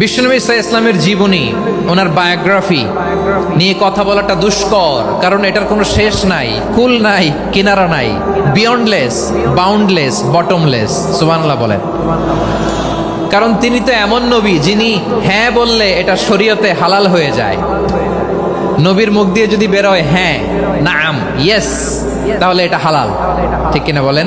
বিষ্ণুনবী ইসা ইসলামের জীবনী, ওনার বায়োগ্রাফি নিয়ে কথা বলাটা দুষ্কর, কারণ এটার কোনো শেষ নাই, কুল নাই, কিনারা নাই বিয়ন্ডলেস বাউন্ডলেস বটমলেস সুবানলা বলেন। কারণ তিনি তো এমন নবী যিনি হ্যাঁ বললে এটা শরীয়তে হালাল হয়ে যায়। নবীর মুখ দিয়ে যদি বেরোয় হ্যাঁ নাম ইয়েস তাহলে এটা হালাল। ঠিক কিনা বলেন?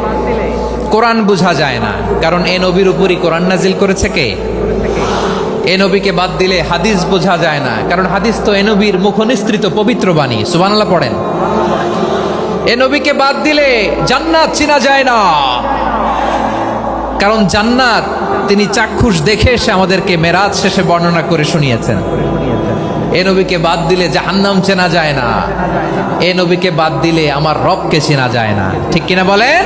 কোরআন বোঝা যায় না। কারণ এ নবীর উপরই কোরআন নাজিল করেছে কে? এ নবীকে বাদ দিলে হাদিস বোঝা যায় না। কারণ হাদিস তো এ নবীর মুখনিস্তৃত পবিত্র বাণী। সুবহানাল্লাহ পড়েন। এ নবীকে বাদ দিলে জান্নাত চিনা যায় না। কারণ জান্নাত, তিনি চাক্ষুষ দেখে এসে আমাদেরকে মেরাজ শেষে বর্ণনা করে শুনিয়েছেন। এ নবীকে বাদ দিলে জাহান্নাম চেনা যায় না। এ নবীকে বাদ দিলে আমার রবকে চেনা যায় না। ঠিক কিনা বলেন?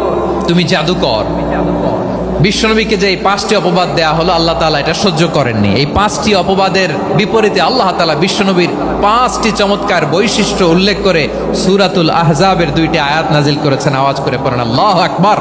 তুমি জাদুকর। বিশ্বনবীকে যে এই পাঁচটি অপবাদ দেয়া হলো, আল্লাহ তালা এটা সহ্য করেননি। এই পাঁচটি অপবাদের বিপরীতে আল্লাহ তালা বিশ্বনবীর পাঁচটি চমৎকার বৈশিষ্ট্য উল্লেখ করে সুরাতুল আহজাবের দুইটি আয়াত নাজিল করেছেন। আওয়াজ করে পড়েন, আল্লাহ আকবার।